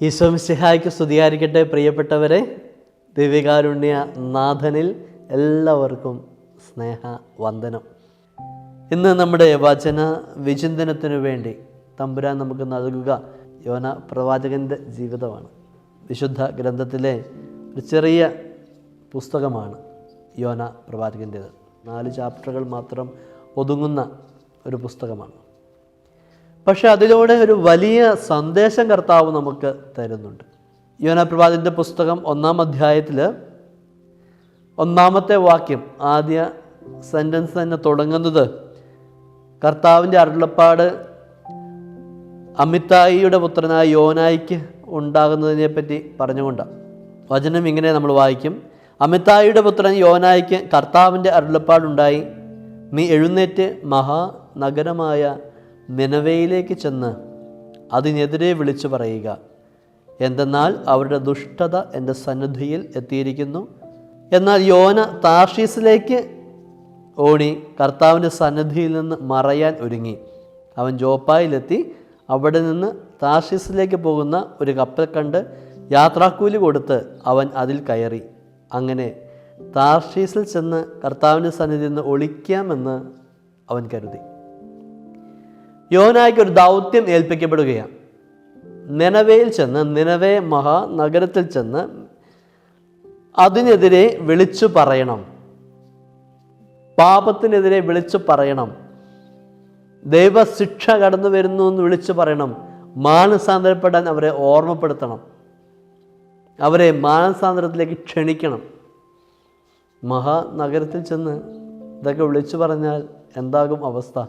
ഈശോമിശിഹായ്ക്ക് സ്തുതിയായിരിക്കട്ടെ പ്രിയപ്പെട്ടവരെ. ദിവ്യകാരുണ്യ നാഥനിൽ എല്ലാവർക്കും സ്നേഹ വന്ദനം ഇന്ന് നമ്മുടെ വചന വിചിന്തനത്തിനു വേണ്ടി തമ്പുരാൻ നമുക്ക് നൽകുക യോന പ്രവാചകന്റെ ജീവിതമാണ്. വിശുദ്ധ ഗ്രന്ഥത്തിലെ ഒരു ചെറിയ പുസ്തകമാണ് യോന പ്രവാചകന്റേത് നാല് ചാപ്റ്ററുകൾ മാത്രം ഒതുങ്ങുന്ന ഒരു പുസ്തകമാണ്. പക്ഷെ അതിലൂടെ ഒരു വലിയ സന്ദേശം കർത്താവ് നമുക്ക് തരുന്നുണ്ട്. യോനപ്രഭാതിന്റെ പുസ്തകം ഒന്നാം അധ്യായത്തിൽ ഒന്നാമത്തെ വാക്യം ആദ്യ സെന്റൻസ് തന്നെ തുടങ്ങുന്നത് കർത്താവിന്റെ അരുളപ്പാട് അമിതായിയുടെ പുത്രനായ യോനായിക്ക് ഉണ്ടാകുന്നതിനെ പറ്റി പറഞ്ഞുകൊണ്ടാണ്. വചനം ഇങ്ങനെ നമ്മൾ വായിക്കും. അമിതായിയുടെ പുത്രൻ യോനായിക്ക് കർത്താവിന്റെ അരുളപ്പാടുണ്ടായി. നീ എഴുന്നേറ്റ് മഹാനഗരമായ നിനവയിലേക്ക് ചെന്ന് അതിനെതിരെ വിളിച്ചു പറയുക. എന്തെന്നാൽ അവരുടെ ദുഷ്ടത എന്റെ സന്നിധിയിൽ എത്തിയിരിക്കുന്നു. എന്നാൽ യോന താർഷീസിലേക്ക് ഓണി കർത്താവിന്റെ സന്നിധിയിൽ നിന്ന് മറയാൻ ഒരുങ്ങി. അവൻ ജോപ്പായിലെത്തി. അവിടെ നിന്ന് താർഷീസിലേക്ക് പോകുന്ന ഒരു കപ്പൽ കണ്ട് യാത്രാക്കൂലി കൊടുത്ത് അവൻ അതിൽ കയറി. അങ്ങനെ താർഷീസിൽ ചെന്ന് കർത്താവിന്റെ സന്നിധിയിൽ നിന്ന് ഒളിക്കാമെന്ന് അവൻ കരുതി. യോനായ്ക്ക് ഒരു ദൗത്യം ഏൽപ്പിക്കപ്പെടുകയാണ്. നിലവയിൽ ചെന്ന് നിലവേ മഹാനഗരത്തിൽ ചെന്ന് അതിനെതിരെ വിളിച്ചു പറയണം. പാപത്തിനെതിരെ വിളിച്ചു പറയണം. ദൈവശിക്ഷ കടന്നു വരുന്നു എന്ന് വിളിച്ചു പറയണം. മാനസാന്തരപ്പെടാൻ അവരെ ഓർമ്മപ്പെടുത്തണം. അവരെ മാനസാന്തരത്തിലേക്ക് ക്ഷണിക്കണം. മഹാനഗരത്തിൽ ചെന്ന് ഇതൊക്കെ വിളിച്ചു പറഞ്ഞാൽ എന്താകും അവസ്ഥ?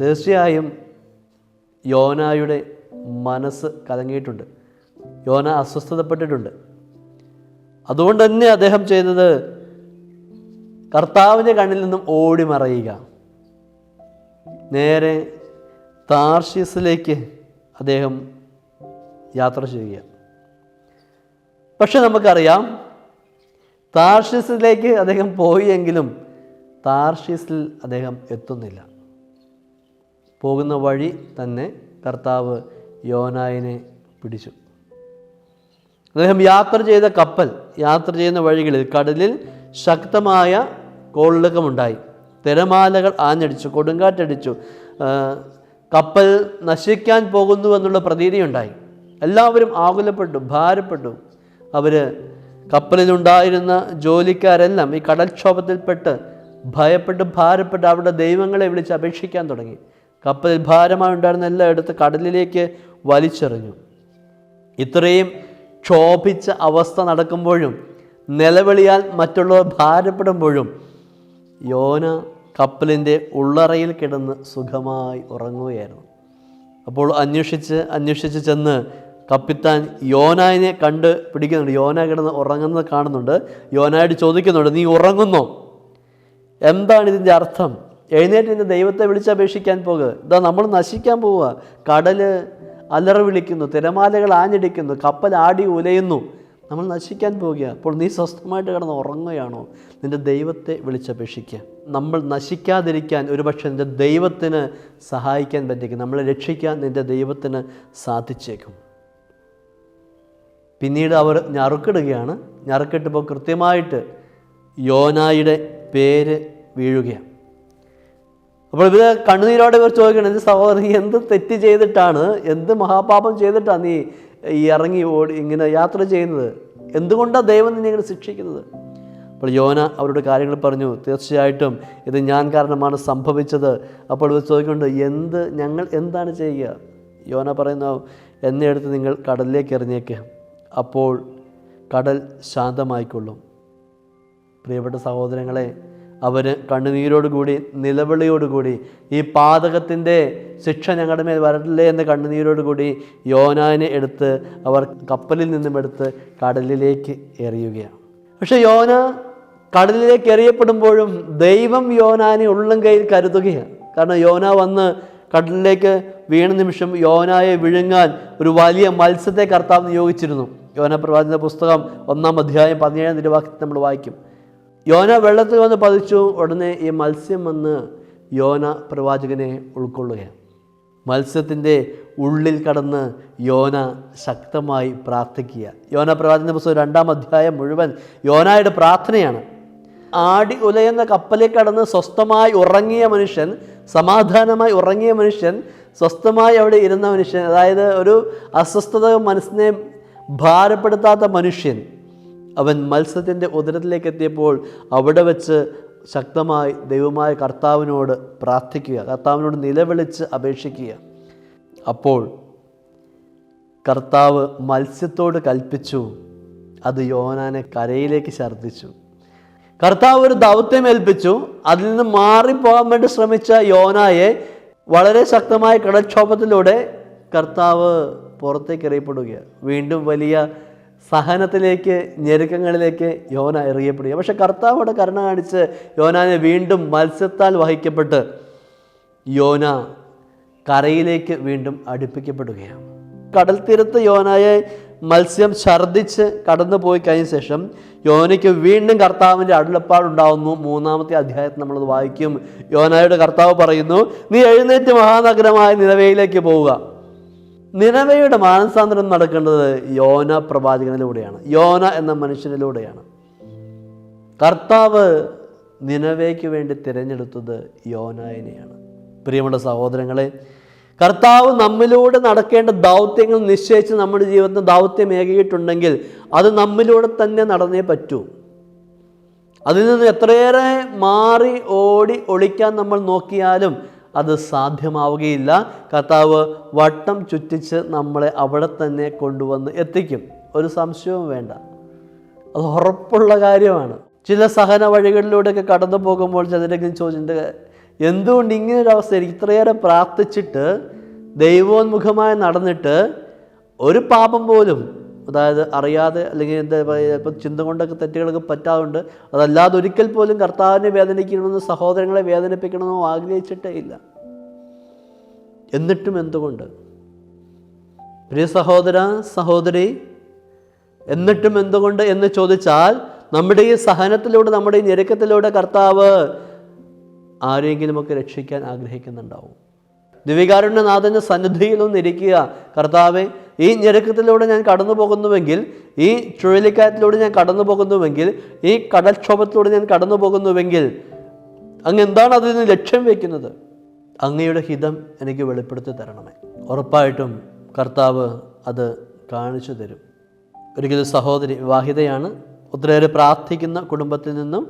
തീർച്ചയായും യോനായുടെ മനസ്സ് കലങ്ങിയിട്ടുണ്ട്. യോന അസ്വസ്ഥതപ്പെട്ടിട്ടുണ്ട്. അതുകൊണ്ട് തന്നെ അദ്ദേഹം ചെയ്തത് കർത്താവിന്റെ കണ്ണിൽ നിന്നും ഓടി മറയുക നേരെ താർഷീസിലേക്ക് അദ്ദേഹം യാത്ര ചെയ്യുക. പക്ഷെ നമുക്കറിയാം താർഷീസിലേക്ക് അദ്ദേഹം പോയെങ്കിലും താർഷീസിൽ അദ്ദേഹം എത്തുന്നില്ല. പോകുന്ന വഴി തന്നെ കർത്താവ് യോനായിനെ പിടിച്ചു. അദ്ദേഹം യാത്ര ചെയ്ത കപ്പൽ യാത്ര ചെയ്യുന്ന വഴികളിൽ കടലിൽ ശക്തമായ കോളിളക്കമുണ്ടായി. തിരമാലകൾ ആഞ്ഞടിച്ചു കൊടുങ്കാറ്റടിച്ചു. കപ്പൽ നശിക്കാൻ പോകുന്നു എന്നുള്ള പ്രതീതിയുണ്ടായി. എല്ലാവരും ആകുലപ്പെട്ടു ഭാരപ്പെട്ടു. അവർ കപ്പലിലുണ്ടായിരുന്ന ജോലിക്കാരെല്ലാം ഈ കടൽക്ഷോഭത്തിൽപ്പെട്ട് ഭയപ്പെട്ട് ഭാരപ്പെട്ട് അവരുടെ ദൈവങ്ങളെ വിളിച്ച് അപേക്ഷിക്കാൻ തുടങ്ങി. കപ്പലിൽ ഭാരമായി ഉണ്ടായിരുന്ന എല്ലാം എടുത്ത് കടലിലേക്ക് വലിച്ചെറിഞ്ഞു. ഇത്രയും ക്ഷോഭിച്ച അവസ്ഥ നടക്കുമ്പോഴും നിലവിളിയാൽ മറ്റുള്ളവർ ഭാരപ്പെടുമ്പോഴും യോന കപ്പലിന്റെ ഉള്ളറയിൽ കിടന്ന് സുഖമായി ഉറങ്ങുകയായിരുന്നു. അപ്പോൾ അന്വേഷിച്ച് അന്വേഷിച്ച് ചെന്ന് കപ്പിത്താൻ യോനായിനെ കണ്ട് പിടിക്കുന്നുണ്ട്. യോന കിടന്ന് ഉറങ്ങുന്നത് കാണുന്നുണ്ട്. യോനായിട്ട് ചോദിക്കുന്നുണ്ട് നീ ഉറങ്ങുന്നോ? എന്താണ് ഇതിന്റെ അർത്ഥം? എഴുന്നേറ്റ് നിന്ന് ദൈവത്തെ വിളിച്ചപേക്ഷിക്കാൻ പോകുക. ഇതാ നമ്മൾ നശിക്കാൻ പോവുക. കടൽ അലറ വിളിക്കുന്നു തിരമാലകൾ ആഞ്ഞടിക്കുന്നു കപ്പൽ ആടി ഉലയുന്നു. നമ്മൾ നശിക്കാൻ പോവുക അപ്പോൾ നീ സ്വസ്ഥമായിട്ട് കിടന്ന് ഉറങ്ങുകയാണോ? നിന്റെ ദൈവത്തെ വിളിച്ചപേക്ഷിക്കുക. നമ്മൾ നശിക്കാതിരിക്കാൻ ഒരുപക്ഷെ നിന്റെ ദൈവത്തിന് സഹായിക്കാൻ പറ്റിയേക്കും നമ്മളെ രക്ഷിക്കാൻ നിന്റെ ദൈവത്തിന് സാധിച്ചേക്കും. പിന്നീട് അവർ ഞറുക്കിടുകയാണ്. ഞറുക്കിട്ടപ്പോൾ കൃത്യമായിട്ട് യോനായുടെ പേര് വീഴുകയാണ്. അപ്പോൾ ഇവർ കണ്ണുനീരോടെ ഇവർ ചോദിക്കണം എന്റെ സഹോദരൻ എന്ത് തെറ്റ് ചെയ്തിട്ടാണ് എന്ത് മഹാപാപം ചെയ്തിട്ടാണ് നീ ഈ ഇറങ്ങി ഓടി ഇങ്ങനെ യാത്ര ചെയ്യുന്നത്? എന്തുകൊണ്ടാണ് ദൈവം നിന്നെ ഇങ്ങനെ ശിക്ഷിക്കുന്നത്? അപ്പോൾ യോന അവരുടെ കാര്യങ്ങൾ പറഞ്ഞു തീർച്ചയായിട്ടും ഇത് ഞാൻ കാരണമാണ് സംഭവിച്ചത്. അപ്പോൾ ഇവർ ചോദിക്കുന്നുണ്ട് എന്ത് ഞങ്ങൾ എന്താണ് ചെയ്യുക? യോന പറയുന്ന എന്നെ എടുത്ത് നിങ്ങൾ കടലിലേക്ക് എറിഞ്ഞേക്ക്. അപ്പോൾ കടൽ ശാന്തമായിക്കൊള്ളും. പ്രിയപ്പെട്ട സഹോദരങ്ങളെ അവർ കണ്ണുനീരോടുകൂടി നിലവിളിയോടുകൂടി ഈ പാതകത്തിന്റെ ശിക്ഷ ഞങ്ങളുടെ മേൽ വരട്ടില്ലേ എന്ന കണ്ണുനീരോടുകൂടി യോനാനെ എടുത്ത് അവർ കപ്പലിൽ നിന്നും എടുത്ത് കടലിലേക്ക് എറിയുകയാണ്. പക്ഷെ യോന കടലിലേക്ക് എറിയപ്പെടുമ്പോഴും ദൈവം യോനാനെ ഉള്ളം കയ്യിൽ കരുതുകയാണ്. കാരണം യോന വന്ന് കടലിലേക്ക് വീണ നിമിഷം യോനായെ വിഴുങ്ങാൻ ഒരു വലിയ മത്സ്യത്തെ കർത്താവ് നിയോഗിച്ചിരുന്നു. യോന പ്രവാചന പുസ്തകം ഒന്നാം അധ്യായം പതിനേഴാം തിരുവാക്യത്തിൽ നമ്മൾ വായിക്കും. യോന വെള്ളത്തിൽ വന്ന് പതിച്ചു. ഉടനെ ഈ മത്സ്യം വന്ന് യോന പ്രവാചകനെ ഉൾക്കൊള്ളുകയാണ്. മത്സ്യത്തിന്റെ ഉള്ളിൽ കടന്ന് യോന ശക്തമായി പ്രാർത്ഥിക്കുക. യോന പ്രവാചന പുസ്തകം രണ്ടാം അധ്യായം മുഴുവൻ യോനായുടെ പ്രാർത്ഥനയാണ്. ആടി ഉലയുന്ന കപ്പലിൽ കടന്ന് സ്വസ്ഥമായി ഉറങ്ങിയ മനുഷ്യൻ സമാധാനമായി ഉറങ്ങിയ മനുഷ്യൻ സ്വസ്ഥമായി അവിടെ ഇരുന്ന മനുഷ്യൻ അതായത് ഒരു അസ്വസ്ഥത മനസ്സിനെ ഭാരപ്പെടുത്താത്ത മനുഷ്യൻ അവൻ മത്സ്യത്തിന്റെ ഉദരത്തിലേക്ക് എത്തിയപ്പോൾ അവിടെ വെച്ച് ശക്തമായി ദൈവമായ കർത്താവിനോട് പ്രാർത്ഥിക്കുക കർത്താവിനോട് നിലവിളിച്ച് അപേക്ഷിക്കുക. അപ്പോൾ കർത്താവ് മത്സ്യത്തോട് കൽപ്പിച്ചു അത് യോനാനെ കരയിലേക്ക് ഛർദ്ദിച്ചു. കർത്താവ് ഒരു ദൗത്യം ഏൽപ്പിച്ചു അതിൽ നിന്ന് മാറിപ്പോകാൻ വേണ്ടി ശ്രമിച്ച യോനായെ വളരെ ശക്തമായ കടക്ഷോഭത്തിലൂടെ കർത്താവ് പുറത്തേക്ക് എറിയപ്പെടുകയാണ്. വീണ്ടും വലിയ സഹനത്തിലേക്ക് ഞെരുക്കങ്ങളിലേക്ക് യോന എറിയപ്പെടുക. പക്ഷെ കർത്താവോടെ കരുണ കാണിച്ച് യോനാനെ വീണ്ടും മത്സ്യത്താൽ വഹിക്കപ്പെട്ട് യോന കരയിലേക്ക് വീണ്ടും അടുപ്പിക്കപ്പെടുകയാണ്. കടൽ തീരത്ത് യോനയെ മത്സ്യം ഛർദ്ദിച്ച് കടന്നു പോയി കഴിഞ്ഞ ശേഷം യോനയ്ക്ക് വീണ്ടും കർത്താവിന്റെ അടുളപ്പാടുണ്ടാവുന്നു മൂന്നാമത്തെ അധ്യായത്തിൽ നമ്മളത് വായിക്കും. യോനായുടെ കർത്താവ് പറയുന്നു നീ എഴുന്നേറ്റ് മഹാനഗരമായ നിലവയിലേക്ക് പോവുക. നിലവയുടെ മാനസാന്തരം നടക്കേണ്ടത് യോന പ്രവാചകനിലൂടെയാണ്. യോന എന്ന മനുഷ്യനിലൂടെയാണ്. കർത്താവ് നിലവയ്ക്ക് വേണ്ടി തിരഞ്ഞെടുത്തത് യോനായനെയാണ്. പ്രിയമുള്ള സഹോദരങ്ങളെ കർത്താവ് നമ്മിലൂടെ നടക്കേണ്ട ദൗത്യങ്ങൾ നിശ്ചയിച്ച് നമ്മുടെ ജീവിതത്തിൽ ദൗത്യമേകിയിട്ടുണ്ടെങ്കിൽ അത് നമ്മിലൂടെ തന്നെ നടന്നേ പറ്റൂ. അതിൽ നിന്ന് എത്രയേറെ മാറി ഓടി ഒളിക്കാൻ നമ്മൾ നോക്കിയാലും അത് സാധ്യമാവുകയില്ല. കർത്താവ് വട്ടം ചുറ്റിച്ച് നമ്മളെ അവിടെ തന്നെ കൊണ്ടുവന്ന് എത്തിക്കും. ഒരു സംശയവും വേണ്ട. അത് ഉറപ്പുള്ള കാര്യമാണ്. ചില സഹന വഴികളിലൂടെയൊക്കെ കടന്നു പോകുമ്പോൾ ചിലരെങ്കിലും ചോദിച്ചിട്ടുണ്ട് എന്തുകൊണ്ട് ഇങ്ങനെ ഒരു അവസ്ഥ എനിക്ക് ഇത്രയേറെ പ്രാർത്ഥിച്ചിട്ട് ദൈവോന്മുഖമായി നടന്നിട്ട് ഒരു പാപം പോലും അതായത് അറിയാതെ അല്ലെങ്കിൽ എന്താ പറയുക ഇപ്പം ചിന്ത കൊണ്ടൊക്കെ തെറ്റുകളൊക്കെ പറ്റാറുണ്ട് അതല്ലാതെ ഒരിക്കൽ പോലും കർത്താവിനെ വേദനിക്കണമെന്ന് സഹോദരങ്ങളെ വേദനിപ്പിക്കണമെന്നോ ആഗ്രഹിച്ചിട്ടേ ഇല്ല. എന്നിട്ടും എന്തുകൊണ്ട്? പ്രിയ സഹോദര സഹോദരി എന്നിട്ടും എന്തുകൊണ്ട് എന്ന് ചോദിച്ചാൽ നമ്മുടെ ഈ സഹനത്തിലൂടെ നമ്മുടെ ഈ ഞെരുക്കത്തിലൂടെ കർത്താവ് ആരെങ്കിലുമൊക്കെ രക്ഷിക്കാൻ ആഗ്രഹിക്കുന്നുണ്ടാവും. ദിവികാരുണ്യനാഥന്റെ സന്നിധിയിലൊന്ന് ഇരിക്കുക കർത്താവെ ഈ ഞെരുക്കത്തിലൂടെ ഞാൻ കടന്നു പോകുന്നുവെങ്കിൽ ഈ ചുഴലിക്കാറ്റിലൂടെ ഞാൻ കടന്നു പോകുന്നുവെങ്കിൽ ഈ കടൽക്ഷോഭത്തിലൂടെ ഞാൻ കടന്നു പോകുന്നുവെങ്കിൽ അങ്ങ് എന്താണ് അതിൽ നിന്ന് ലക്ഷ്യം വയ്ക്കുന്നത്? അങ്ങയുടെ ഹിതം എനിക്ക് വെളിപ്പെടുത്തി തരണമേ. ഉറപ്പായിട്ടും കർത്താവ് അത് കാണിച്ചു തരും. ഒരിക്കലും സഹോദരി വിവാഹിതയാണ് ഒത്തിരിയേറെ പ്രാർത്ഥിക്കുന്ന കുടുംബത്തിൽ നിന്നും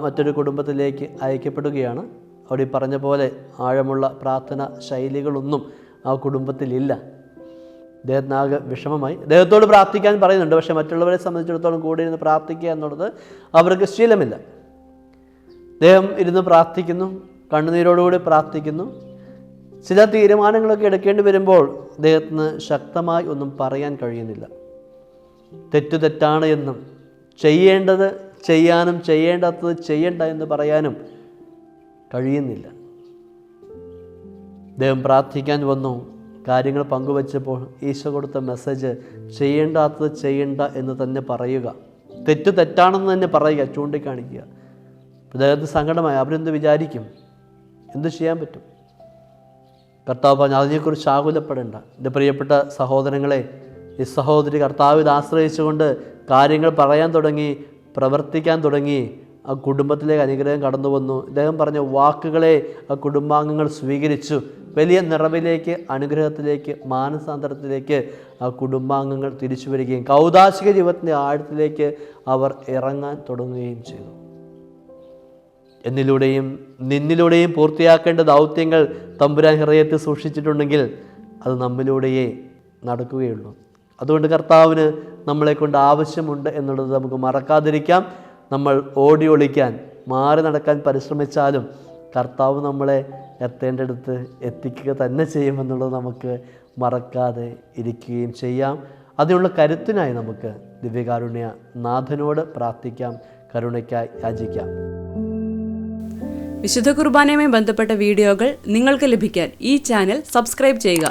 മറ്റൊരു കുടുംബത്തിലേക്ക് അയക്കപ്പെടുകയാണ്. അവിടെ പറഞ്ഞ പോലെ ആഴമുള്ള പ്രാർത്ഥന ശൈലികളൊന്നും ആ കുടുംബത്തിലില്ല. അദ്ദേഹത്തിനാകെ വിഷമമായി. ദേഹത്തോട് പ്രാർത്ഥിക്കാൻ പറയുന്നുണ്ട് പക്ഷേ മറ്റുള്ളവരെ സംബന്ധിച്ചിടത്തോളം കൂടി ഇരുന്ന് പ്രാർത്ഥിക്കുക എന്നുള്ളത് അവർക്ക് ശീലമില്ല. ദേഹം ഇരുന്ന് പ്രാർത്ഥിക്കുന്നു കണ്ണുനീരോടുകൂടി പ്രാർത്ഥിക്കുന്നു. ചില തീരുമാനങ്ങളൊക്കെ എടുക്കേണ്ടി വരുമ്പോൾ അദ്ദേഹത്തിന് ശക്തമായി ഒന്നും പറയാൻ കഴിയുന്നില്ല. തെറ്റു തെറ്റാണ് എന്നും ചെയ്യേണ്ടത് ചെയ്യാനും ചെയ്യേണ്ടാത്തത് ചെയ്യണ്ട എന്ന് പറയാനും കഴിയുന്നില്ല. അദ്ദേഹം പ്രാർത്ഥിക്കാൻ വന്നു കാര്യങ്ങൾ പങ്കുവച്ചപ്പോൾ ഈശോ കൊടുത്ത മെസ്സേജ് ചെയ്യേണ്ടാത്തത് ചെയ്യണ്ട എന്ന് തന്നെ പറയുക. തെറ്റ് തെറ്റാണെന്ന് തന്നെ പറയുക ചൂണ്ടിക്കാണിക്കുക. അദ്ദേഹത്തിന് സങ്കടമായി. അവരെന്ത് വിചാരിക്കും? എന്ത് ചെയ്യാൻ പറ്റും? കർത്താവ് പറഞ്ഞു അതിനെക്കുറിച്ച് ആകുലപ്പെടേണ്ട. എന്റെ പ്രിയപ്പെട്ട സഹോദരങ്ങളെ ഈ സഹോദരി കർത്താവിൽ ആശ്രയിച്ചുകൊണ്ട് കാര്യങ്ങൾ പറയാൻ തുടങ്ങി പ്രവർത്തിക്കാൻ തുടങ്ങി ആ കുടുംബത്തിലേക്ക് അനുഗ്രഹം കടന്നു വന്നു. ഇദ്ദേഹം പറഞ്ഞ വാക്കുകളെ ആ കുടുംബാംഗങ്ങൾ സ്വീകരിച്ചു. വലിയ നിറവിലേക്ക് അനുഗ്രഹത്തിലേക്ക് മാനസാന്തരത്തിലേക്ക് ആ കുടുംബാംഗങ്ങൾ തിരിച്ചു വരികയും കൗതാശിക ജീവിതത്തിന്റെ ആഴത്തിലേക്ക് അവർ ഇറങ്ങാൻ തുടങ്ങുകയും ചെയ്തു. എന്നിലൂടെയും നിന്നിലൂടെയും പൂർത്തിയാക്കേണ്ട ദൗത്യങ്ങൾ തമ്പുരാൻ ഹൃദയത്തിൽ സൂക്ഷിച്ചിട്ടുണ്ടെങ്കിൽ അത് നമ്മിലൂടെയേ നടക്കുകയുള്ളൂ. അതുകൊണ്ട് കർത്താവിന് നമ്മളെ കൊണ്ട് ആവശ്യമുണ്ട് എന്നുള്ളത് നമുക്ക് മറക്കാതിരിക്കാം. നമ്മൾ ഓടി ഒളിക്കാൻ മാറി നടക്കാൻ പരിശ്രമിച്ചാലും കർത്താവ് നമ്മളെ എത്തേണ്ടടുത്ത് എത്തിക്കുക തന്നെ ചെയ്യുമെന്നുള്ളത് നമുക്ക് മറക്കാതെ ഇരിക്കുകയും ചെയ്യാം. അതിനുള്ള കരുത്തിനായി നമുക്ക് ദിവ്യകാരുണ്യ നാഥനോട് പ്രാർത്ഥിക്കാം കരുണയ്ക്കായി യാചിക്കാം. വിശുദ്ധ കുർബാനയുമായി ബന്ധപ്പെട്ട വീഡിയോകൾ നിങ്ങൾക്ക് ലഭിക്കാൻ ഈ ചാനൽ സബ്സ്ക്രൈബ് ചെയ്യുക.